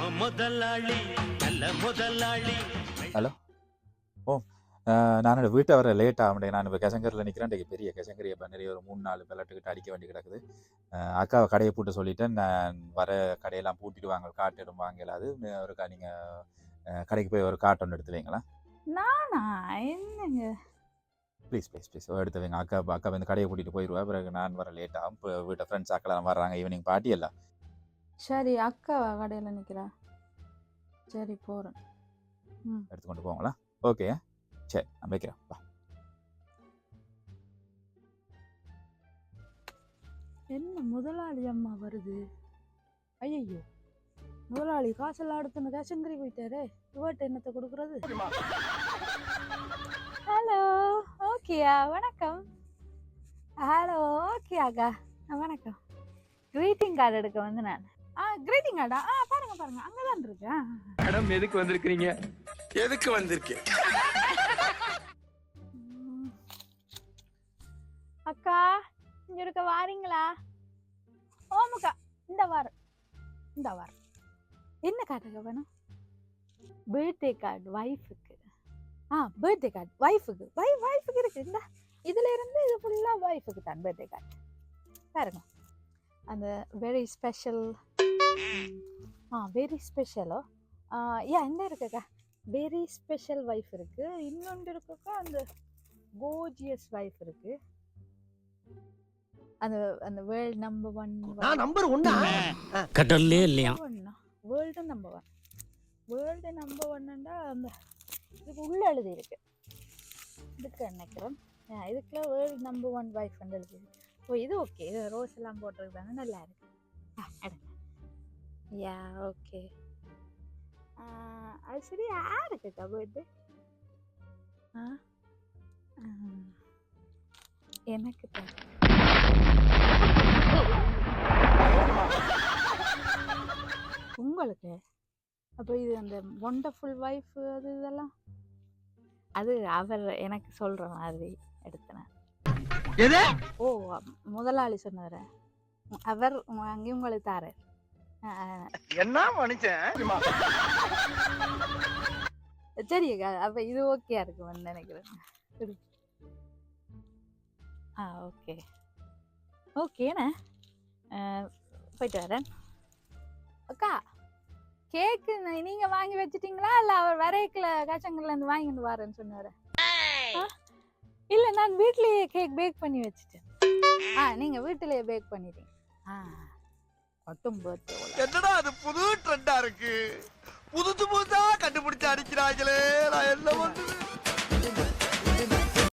நம்ம முதலாளி நல்ல முதலாளி. ஹலோ ஓ நான் வீட்டை வர லேட் ஆகும் நான் இப்போ கசங்கரில் நிற்கிறேன் இன்றைக்கு பெரிய கசங்கரி இப்போ நிறைய ஒரு மூணு நாலு பெல்லட்டுக்கிட்ட அடிக்க வேண்டி கிடக்குது. அக்காவை கடையை பூட்ட சொல்லிட்டேன். நான் வர கடையெல்லாம் பூட்டிடுவாங்க. காட்டு எதுவும் வாங்கலாது ஒரு க- நீங்க அஹ், கடைக்கு போய் ஒரு காட்டு ஒன்று எடுத்து வைங்களா நானா? என்னங்க? ப்ளீஸ் ப்ளீஸ் ப்ளீஸ் எடுத்து வைங்க. அக்கா அக்கா வந்து கடையை கூட்டிகிட்டு போயிடுவா பிறகு நான் வர லேட் ஆகும். இப்போ வீட்டை ஃப்ரெண்ட்ஸ் அக்கெல்லாம் வர்றாங்க. ஈவினிங் பார்ட்டி எல்லாம். சரி அக்காவா கடையில் நிற்கிறா சரி போகிறேன் எடுத்துக்கொண்டு போங்களா ஓகே. சரி நான் வைக்கிறேன். வா. என்ன முதலாளி அம்மா வருது? ஐயோ முதலாளி காசெல்லாம் எடுத்துன்னு கேசங்கரி போயிட்டாரே. இவர்கிட்ட என்னத்தை கொடுக்குறது? ஹலோ ஓகேயா? வணக்கம். ஹலோ ஓகே அக்கா. வணக்கம். Greeting கார்டு எடுக்க வந்து நான். ஆ greeting கார்டா ஆ பாருங்க பாருங்க. அங்கே தான் இருக்கு. மேடம் எதுக்கு வந்திருக்கிறீங்க? எதுக்கு வந்திருக்கு ம். அக்கா இங்க இருக்க வாரீங்களா? ஓமக்கா இந்த வாரம். இந்த வாரம். என்ன காட்டுங்க வேணும்? பர்த்டே கார்டு ஒய்ஃபுக்கு ஆ பர்த்டே கார்டு ஒய்ஃபுக்கு வை ஒய்ஃபுக்கு இருக்கு. இந்த இதுல இருந்து இது ஃபுல்லாக ஒய்ஃபுக்கு தான் பர்த்டே கார்டு பாருங்க. அந்த வெரி ஸ்பெஷல் ஆ வெரி ஸ்பெஷலோ யா இந்த இருக்குக்கா. வெரி ஸ்பெஷல் ஒய்ஃப் இருக்கு. இன்னொன்று இருக்குக்கா அந்த கோஜியஸ் ஒய்ஃப் இருக்கு. அந்த அந்த வேர்ல்ட் நம்பர் ஒன் நம்பர் ஒன்னா கடல்லே இல்லையா? World number one world number ஒன்னுண்டா அந்த இதுக்கு உள்ள எழுதி இருக்கு. இதுக்கு நினைக்கிறேன் இதுக்குள்ள வேர்ல்டு நம்பர் ஒன் ஒய்ஃப் எழுதி இருக்கு. ஓ இது ஓகே இது ரோஸ் எல்லாம் போட்டிருக்காங்க நல்லா இருக்கு. யா ஓகே அது சரி யாருக்குக்கா பர்த்டே ஆ எனக்கு தான் உங்களுக்கு அப்போ இது அந்த ஒண்டர்ஃபுல் ஒய்ஃப் அது இதெல்லாம் அது அவர் எனக்கு சொல்கிற மாதிரி எடுத்தேன் ஓ முதலாளி சொன்னார் அவர் அங்கேயும் உங்களுக்கு தாரு என்ன மனுஷன்? சரி அப்போ இது ஓகேயா இருக்கும்னு நினைக்கிறேன். ஆ ஓகே ஓகேண்ணே போயிட்டு வரேன். அக்கா கேக்கு நீங்க வாங்கி வச்சிட்டீங்களா? இல்ல அவர் வரைக்கல காச்சங்கல்ல இருந்து வாங்கிட்டு வரேன்னு சொன்னாரு? இல்ல நான் வீட்லயே கேக் பேக் பண்ணி வச்சிட்டேன். ஆ நீங்க வீட்டிலேயே பேக் பண்ணிட்டீங்க. ஆ. மட்டும் என்னடா அது புது ட்ரெண்டா இருக்கு? புதுசு புதுசா கண்டுபிடிச்சு அடிக்கிறாங்களே நான் என்ன பண்ணுவேன்